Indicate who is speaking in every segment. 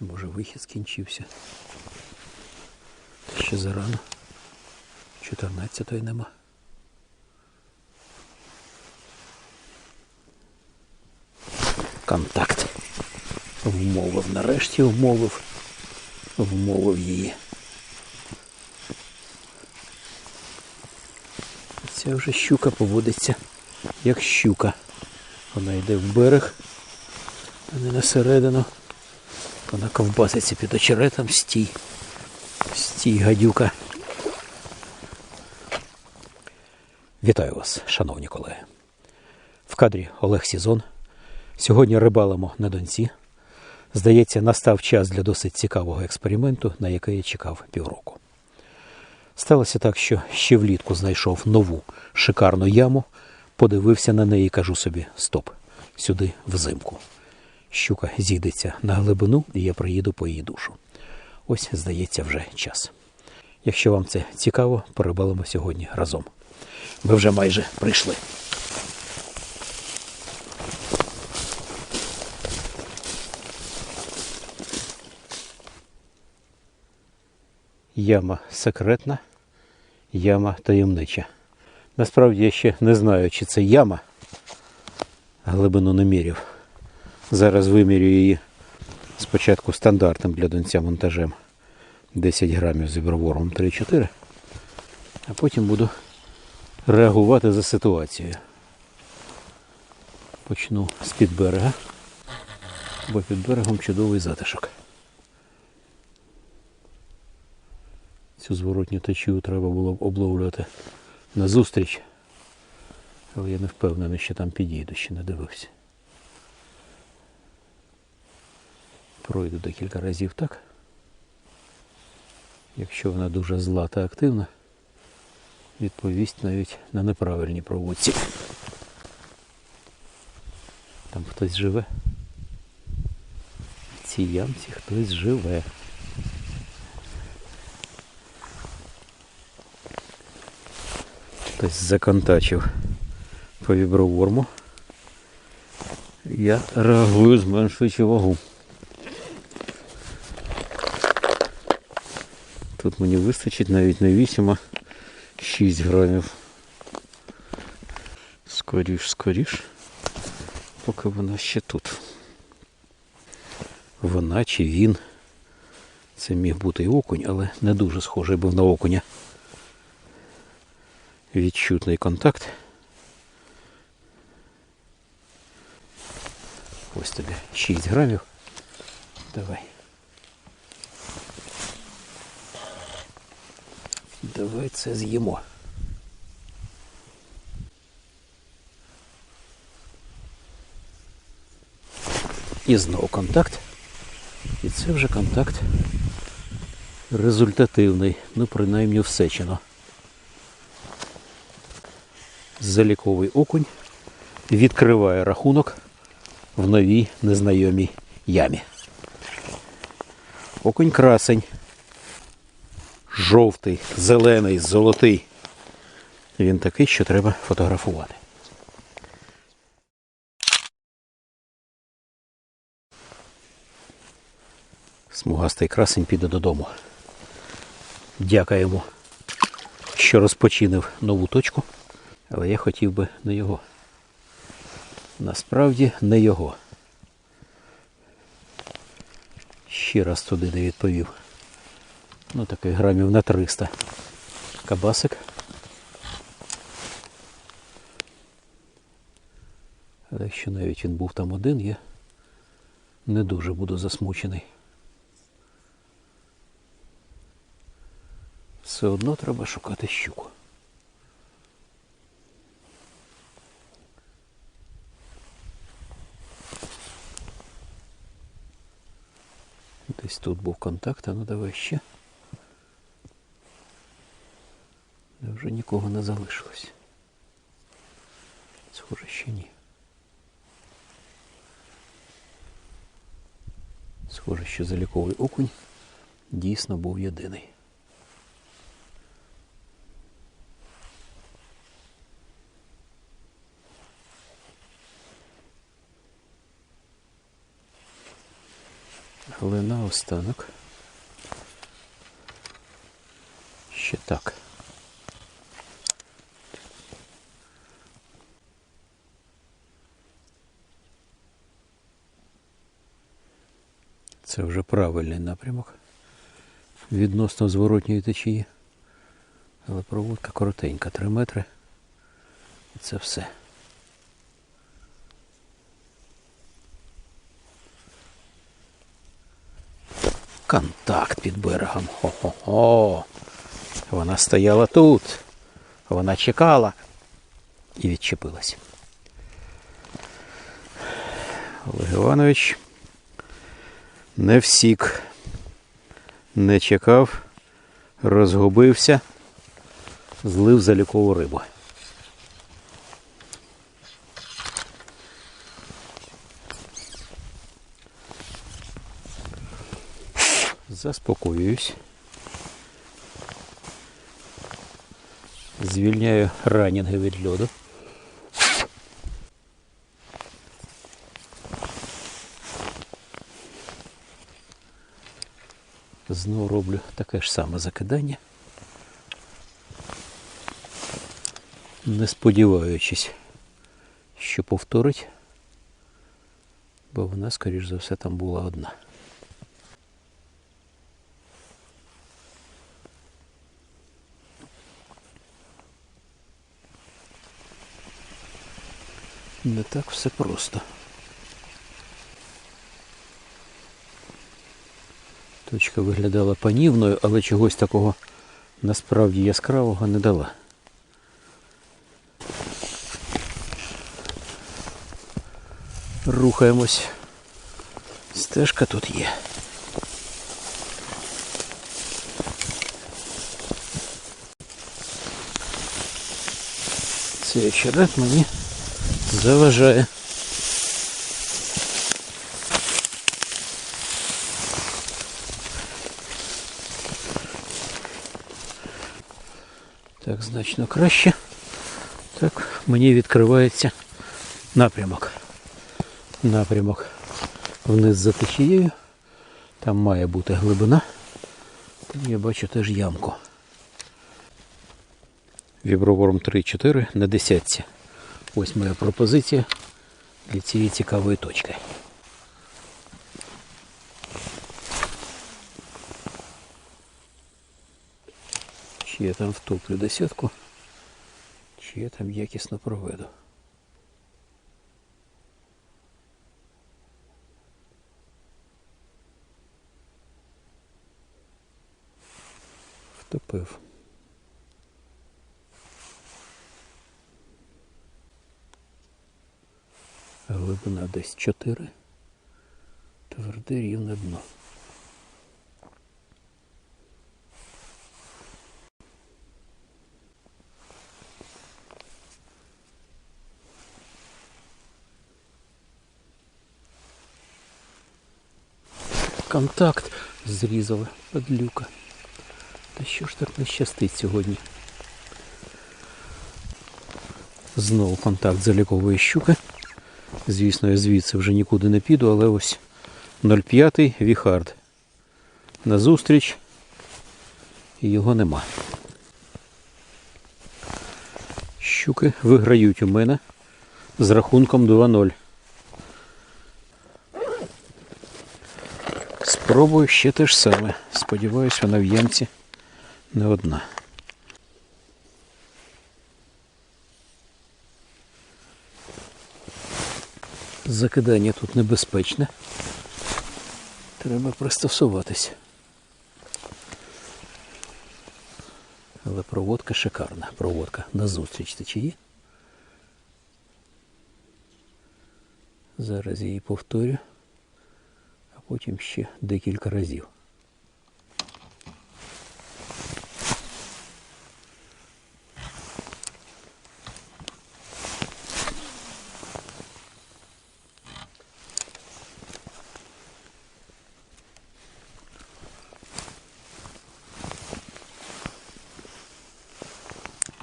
Speaker 1: Чи може вихід скінчився? Ще зарано. 14-ї нема. Контакт. Вмовив, нарешті вмовив. Вмовив її. Ця вже щука поводиться як щука. Вона йде в берег, а не на середину. Вона ковбаситься під очеретом, стій. Стій, гадюка. Вітаю вас, шановні колеги. В кадрі Олег Сізон. Сьогодні рибалимо на донці. Здається, настав час для досить цікавого експерименту, на який я чекав півроку. Сталося так, що ще влітку знайшов нову шикарну яму, подивився на неї і кажу собі: стоп, сюди взимку. Щука зійдеться на глибину, і я приїду по її душу. Ось, здається, вже час. Якщо вам це цікаво, порибалимо сьогодні разом. Ми вже майже прийшли. Яма секретна, яма таємнича. Насправді я ще не знаю, чи це яма. Глибину не міряв. Зараз вимірю її спочатку стандартним для донця монтажем 10 грамів з вібровором 3-4, а потім буду реагувати за ситуацією. Почну з-під берега, бо під берегом чудовий затишок. Цю зворотню течію треба було б обловлювати назустріч. Але я не впевнений, що там підійду, ще не дивився. Пройду декілька разів так. Якщо вона дуже зла та активна, відповість навіть на неправильні проводці. Там хтось живе. В цій ямці хтось живе. Хтось законтачив по віброворму. Я реагую, зменшуючи вагу. Тут мені вистачить навіть не 8, а 6 грамів. Скоріш, скоріш, поки вона ще тут. Вона чи він. Це міг бути і окунь, але не дуже схожий був на окуня. Відчутний контакт. Ось тобі 6 грамів. Давай. Давай це з'їмо. І знову контакт. І це вже контакт результативний, ну принаймні всечено. Заліковий окунь відкриває рахунок в новій незнайомій ямі. Окунь красень. Жовтий, зелений, золотий. Він такий, що треба фотографувати. Смугастий красень піде додому. Дякуємо, що розпочинив нову точку, але я хотів би не його. Насправді не його. Ще раз туди не відповів. Ну такий грамів на 300. Кабасик. Але якщо навіть він був там один, я не дуже буду засмучений. Все одно треба шукати щуку. Десь тут був контакт, а ну давай ще. Вже нікого не залишилось. Схоже, ще ні. Схоже, що заліковий окунь дійсно був єдиний. Але наостанок. Ще так. Це вже правильний напрямок. Відносно зворотньої течії. Але проводка коротенька, 3 метри. І це все. Контакт під берегом. Хо-хо-хо. Вона стояла тут. Вона чекала і відчепилась. Олег Іванович не всік, не чекав, розгубився, злив залікову рибу. Заспокоююсь. Звільняю ранінги від льоду. Знову роблю таке ж саме закидання. Не сподіваючись, що повторить, бо вона, скоріш за все, там була одна. Не так все просто. Точка виглядала панівною, але чогось такого насправді яскравого не дала. Рухаємось. Стежка тут є. Цей очерет мені заважає. Так, значно краще. Так, мені відкривається напрямок. Напрямок вниз за течією. Там має бути глибина. Там я бачу теж ямку. Віброворм 3-4 на десятці. Ось моя пропозиція для цієї цікавої точки. Чи я там втоплю десятку, чи я там якісно проведу. Втопив. Глибина десь 4. Тверде рівне дно. Контакт зрізали падлюка. Та що ж так не щастить сьогодні? Знову контакт залікової щуки. Звісно, я звідси вже нікуди не піду, але ось 0,5 Віхард. Назустріч його нема. Щуки виграють у мене з рахунком 2-0. Спробую ще те ж саме. Сподіваюсь, вона в ямці не одна. Закидання тут небезпечне. Треба пристосуватись. Але проводка шикарна. Проводка на зустріч течії. Зараз я її повторю, потім ще декілька разів.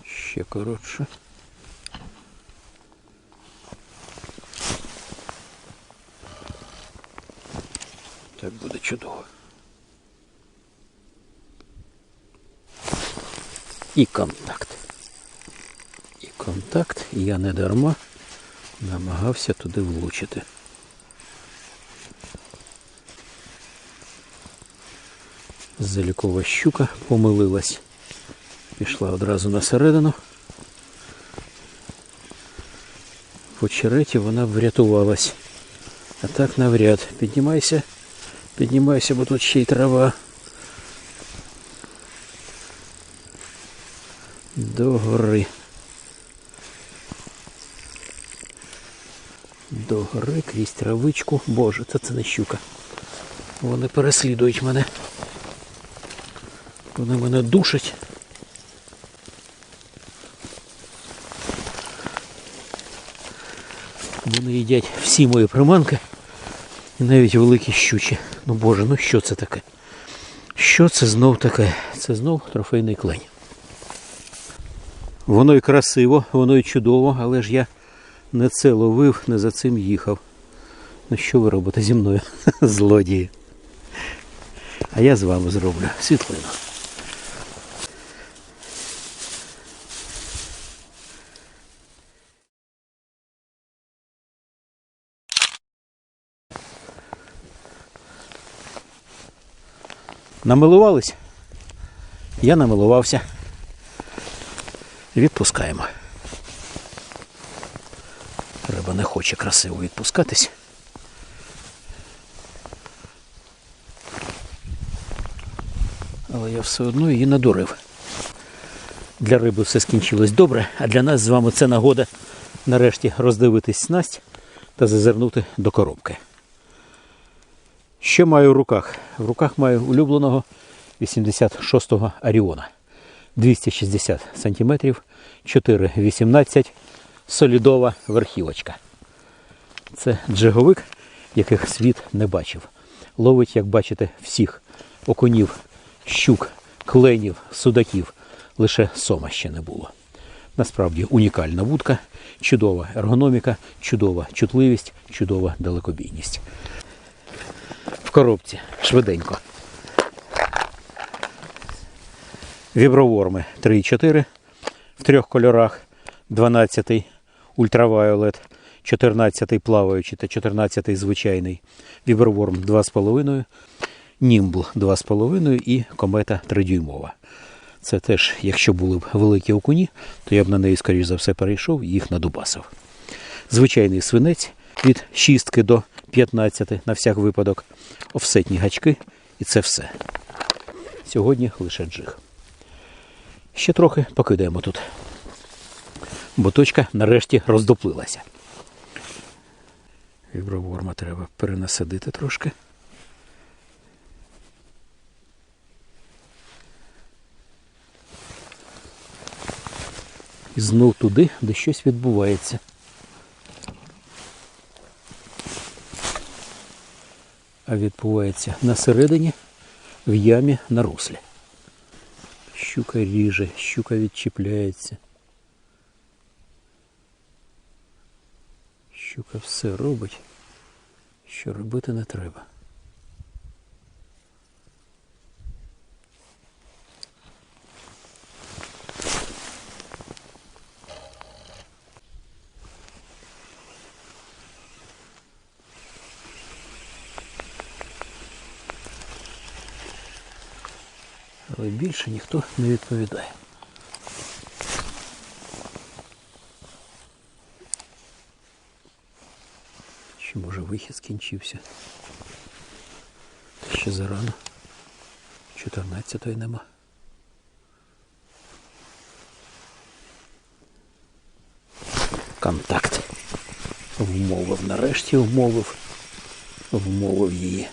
Speaker 1: Ще коротше. Так буде чудово. І контакт. І контакт. Я не дарма намагався туди влучити. Залікова щука помилилась. Пішла одразу на середину. В очереті вона врятувалась. А так навряд. Піднімайся. Піднімайся, бо тут ще й трава. До гори. До гори крізь травичку. Боже, це це не щука. Вони переслідують мене. Вони мене душать. Вони їдять всі мої приманки. І навіть великі щучі. Ну боже, ну що це таке? Що це знов таке? Це знов трофейний клень. Воно й красиво, воно й чудово, але ж я не це ловив, не за цим їхав. Ну що ви робите зі мною, злодії? А я з вами зроблю світлину. Намилувались? Я намилувався. Відпускаємо. Риба не хоче красиво відпускатись. Але я все одно її надурив. Для риби все скінчилось добре, а для нас з вами це нагода нарешті роздивитись снасть та зазирнути до коробки. Що маю в руках? В руках маю улюбленого 86-го Аріона. 260 см, 4,18 солідова верхівочка. Це джеговик, яких світ не бачив. Ловить, як бачите, всіх окунів, щук, кленів, судаків. Лише сома ще не було. Насправді унікальна вудка, чудова ергономіка, чудова чутливість, чудова далекобійність. В коробці швиденько. Віброворми 3,4 в трьох кольорах, 12 ультравайолет, 14-й плаваючий та 14-й звичайний. Віброворм 2,5, німбл 2,5 і комета 3-дюймова. Це теж, якщо були б великі окуні, то я б на неї, скоріш за все, перейшов і їх надубасив. Звичайний свинець від 6 до 15 на всяк випадок, офсетні гачки і це все. Сьогодні лише джиг. Ще трохи покидаємо тут. Бо точка нарешті роздоплилася. Віброворма треба перенасадити трошки. І знов туди, де щось відбувається. А відбувається на середині, в ямі на руслі. Щука ріже, щука відчіпляється. Щука все робить, що робити не треба. Але більше ніхто не відповідає. Чи може вихід скінчився? Ще зарано. 14-ї нема. Контакт. Вмовив нарешті, вмовив. Вмовив її.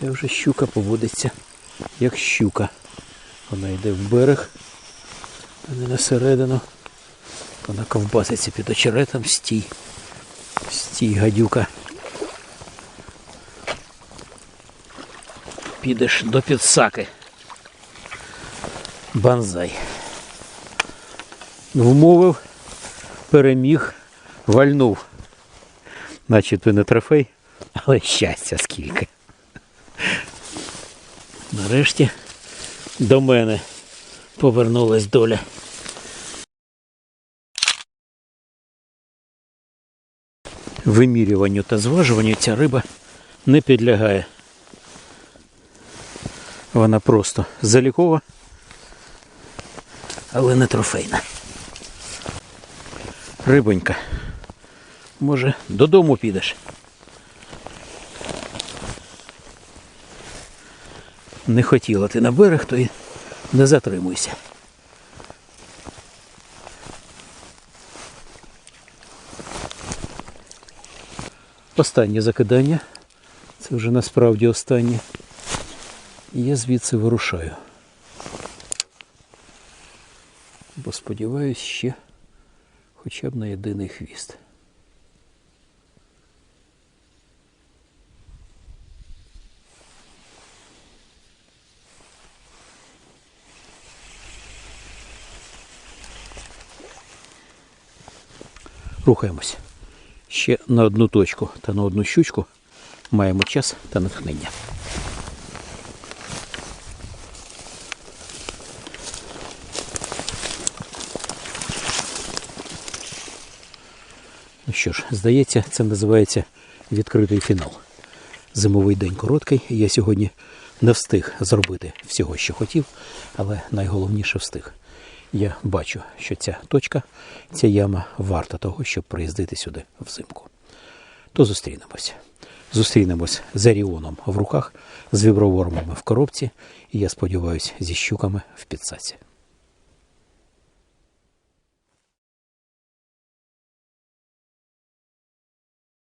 Speaker 1: Ця вже щука поводиться як щука. Вона йде в берег, а не на середину. Вона ковбаситься під очеретом, стій. Стій, гадюка. Підеш до підсаки. Банзай. Вмовив, переміг, вальнув. Начебто не трофей, але щастя скільки. Нарешті до мене повернулась доля. Вимірюванню та зважуванню ця риба не підлягає. Вона просто залікова, але не трофейна. Рибонька, може, додому підеш? Не хотіла ти на берег, то й не затримуйся. Останнє закидання. Це вже насправді останнє. І я звідси вирушаю. Бо сподіваюсь ще хоча б на єдиний хвіст. Рухаємось. Ще на одну точку та на одну щучку маємо час та натхнення. Ну що ж, здається, це називається відкритий фінал. Зимовий день короткий, я сьогодні не встиг зробити всього, що хотів, але найголовніше встиг. Я бачу, що ця точка, ця яма варта того, щоб приїздити сюди взимку. То зустрінемось. Зустрінемось з Аріоном в руках, з вібровормами в коробці, і я сподіваюся, зі щуками в підсаці.